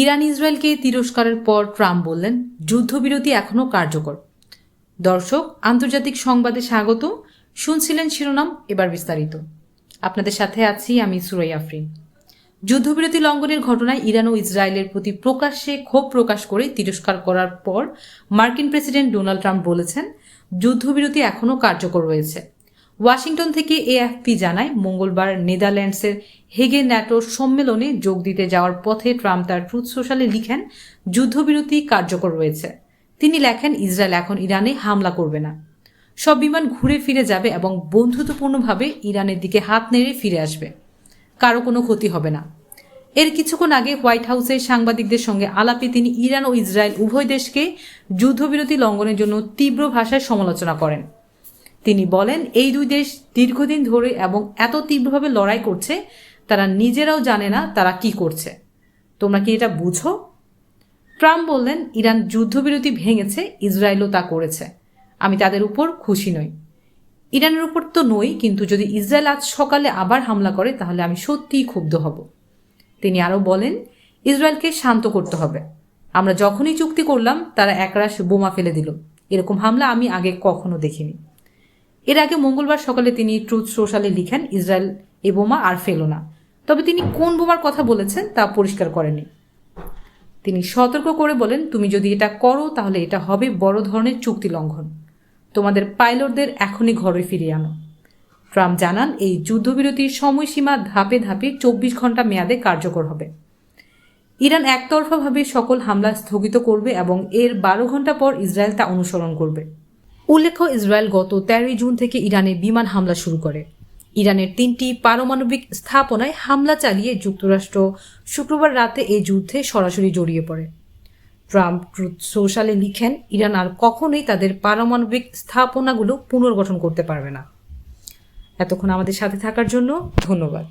Iran ইসরায়েলকে তিরস্কারের পর Trump বললেন, যুদ্ধবিরতি এখনও কার্যকর। দর্শক, আন্তর্জাতিক সংবাদে স্বাগত। শুনছিলেন শিরোনাম, এবার বিস্তারিত। আপনাদের সাথে আছি আমি সুরাই আফরিন। যুদ্ধবিরতি লঙ্ঘনের ঘটনায় ইরান ও ইসরায়েলের প্রতি প্রকাশ্যে ক্ষোভ প্রকাশ করে তিরস্কার করার পর মার্কিন প্রেসিডেন্ট ডোনাল্ড ট্রাম্প বলেছেন, যুদ্ধবিরতি এখনও কার্যকর রয়েছে। ওয়াশিংটন থেকে এএফপি জানায়, মঙ্গলবার নেদারল্যান্ডসের হেগে ন্যাটোর সম্মেলনে যোগ দিতে যাওয়ার পথে ট্রাম্প তার ট্রুথ সোশ্যালে লিখেন, যুদ্ধবিরতি কার্যকর রয়েছে। তিনি লেখেন, ইসরায়েল এখন ইরানে হামলা করবে না। সব বিমান ঘুরে ফিরে যাবে এবং বন্ধুত্বপূর্ণভাবে ইরানের দিকে হাত নেড়ে ফিরে আসবে। কারও কোনো ক্ষতি হবে না। এর কিছুক্ষণ আগে হোয়াইট হাউসের সাংবাদিকদের সঙ্গে আলাপে তিনি ইরান ও ইসরায়েল উভয় দেশকে যুদ্ধবিরতি লঙ্ঘনের জন্য তীব্র ভাষায় সমালোচনা করেন। তিনি বলেন, এই দুই দেশ দীর্ঘদিন ধরে এবং এত তীব্রভাবে লড়াই করছে, তারা নিজেরাও জানে না তারা কি করছে। তোমরা কি এটা বুঝো? ট্রাম্প বললেন, ইরান যুদ্ধবিরতি ভেঙেছে, ইসরায়েলও তা করেছে। আমি তাদের উপর খুশি নই। ইরানের উপর তো নই, কিন্তু যদি ইসরায়েল আজ সকালে আবার হামলা করে, তাহলে আমি সত্যিই ক্ষুব্ধ হব। তিনি আরও বলেন, ইসরায়েলকে শান্ত করতে হবে। আমরা যখনই চুক্তি করলাম, তারা একরাশ বোমা ফেলে দিল। এরকম হামলা আমি আগে কখনো দেখিনি। এর আগে মঙ্গলবার সকালে তিনি ট্রুথ সোশ্যালে লিখেন, ইসরায়েল এ বোমা আর ফেলো না। তবে তিনি কোন বোমার কথা বলেছেন তা পরিষ্কার করেনি তিনি সতর্ক করে বলেন, তুমি যদি এটা করো, তাহলে এটা হবে বড় ধরনের চুক্তি লঙ্ঘন। তোমাদের পাইলটদের এখনই ঘরে ফিরিয়ে আনো। ট্রাম্প জানান, এই যুদ্ধবিরতির সময়সীমা ধাপে ধাপে চব্বিশ ঘণ্টা মেয়াদে কার্যকর হবে। ইরান একতরফাভাবে সকল হামলা স্থগিত করবে এবং এর বারো ঘণ্টা পর ইসরায়েল তা অনুসরণ করবে। উল্লেখ্য, ইসরায়েল গত তেরোই জুন থেকে ইরানে বিমান হামলা শুরু করে। ইরানের তিনটি পারমাণবিক স্থাপনায় হামলা চালিয়ে যুক্তরাষ্ট্র শুক্রবার রাতে এই যুদ্ধে সরাসরি জড়িয়ে পড়ে। ট্রাম্প ট্রুথ সোশ্যালে লিখেন, ইরান আর কখনোই তাদের পারমাণবিক স্থাপনাগুলো পুনর্গঠন করতে পারবে না। এতক্ষণ আমাদের সাথে থাকার জন্য ধন্যবাদ।